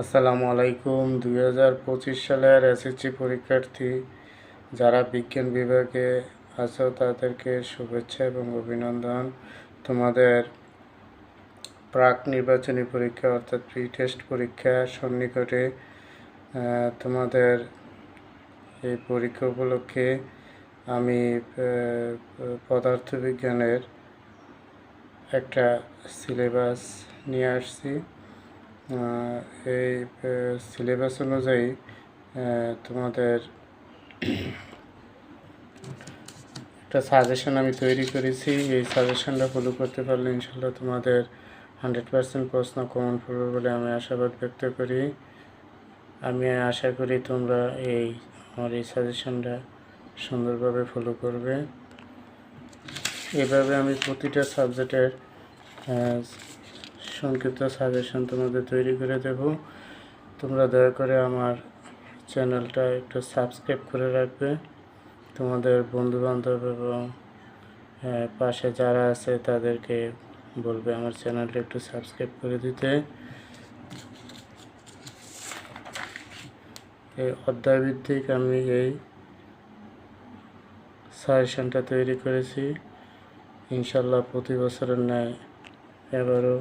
আসসালামু আলাইকুম। দুই হাজার পঁচিশ সালের এসএসসি পরীক্ষার্থী যারা বিজ্ঞান বিভাগে আছো, তাদেরকে শুভেচ্ছা এবং অভিনন্দন। তোমাদের প্রাক নির্বাচনী পরীক্ষা অর্থাৎ প্রি টেস্ট পরীক্ষা সন্নিকটে তোমাদের এই পরীক্ষা উপলক্ষে আমি পদার্থবিজ্ঞানের একটা সিলেবাস নিয়ে আসছি। এই সিলেবাস অনুযায়ী তোমাদের একটা সাজেশন আমি তৈরি করেছি। এই সাজেশনটা ফলো করতে পারলে ইনশাল্লাহ তোমাদের হান্ড্রেড পার্সেন্ট প্রশ্ন কমন পড়বে বলে আমি আশাবাদ ব্যক্ত করি। আমি আশা করি তোমরা এই, আমার এই সাজেশনটা সুন্দরভাবে ফলো করবে। এভাবে আমি প্রতিটা সাবজেক্টের সংক্ষিপ্ত সাজেশন তোমাদের তৈরি করে দেব। তোমরা দয়া করে আমার চ্যানেলটা একটু সাবস্ক্রাইব করে রাখবে। তোমাদের বন্ধুবান্ধব এবং পাশে যারা আছে তাদেরকে বলবে আমার চ্যানেলটা একটু সাবস্ক্রাইব করে দিতে। এই অধ্যায়ভিত্তিক আমি এই সাজেশনটা তৈরি করেছি। ইনশাল্লাহ প্রতি বছরের ন্যায় এবারও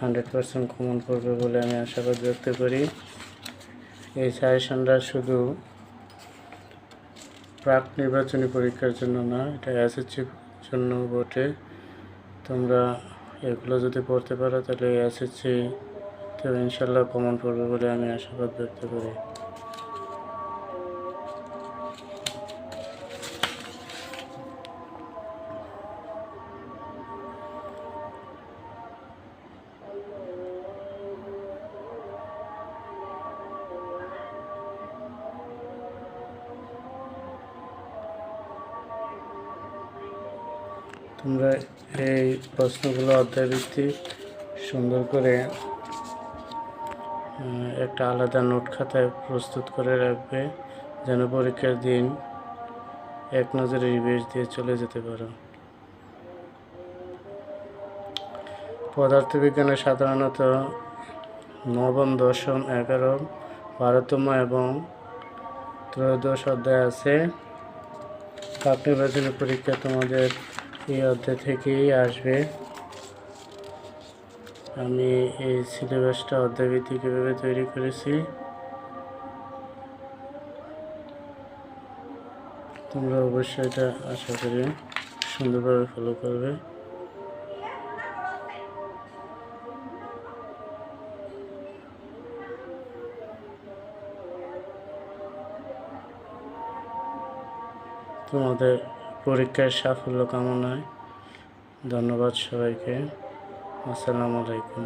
হান্ড্রেড পার্সেন্ট কমন করবে বলে আমি আশাবাদ ব্যক্ত করি। এই সাজেশনটা শুধু প্রাক নির্বাচনী পরীক্ষার জন্য না, এটা এসএসসির জন্য বটে। তোমরা এগুলো যদি পড়তে পারো, তাহলে এসএসসি তো ইনশাল্লাহ কমন পড়বে বলে আমি আশাবাদ ব্যক্ত করি। তোমরা এই প্রশ্নগুলো অধ্যায়ভিত্তিক সুন্দর করে একটা আলাদা নোট খাতায় প্রস্তুত করে রাখবে, যেন পরীক্ষার দিন এক নজরে রিভিউজ দিয়ে চলে যেতে পারো। পদার্থবিজ্ঞানে সাধারণত নবম, দশম, এগারো, বারোতম এবং ত্রয়োদশ অধ্যায় আছে। পাক নির্বাচনী পরীক্ষা তোমাদের এই অধ্যায় থেকেই আসবে। আমি এই সিলেবাসটা অধ্যায়ভিত্তিক এভাবে তৈরি করেছি। তোমরা অবশ্যই এটা আশা করি সুন্দরভাবে ফলো করবে। তোমাদের পরীক্ষার সাফল্য কামনায় ধন্যবাদ সবাইকে। আসসালামু আলাইকুম।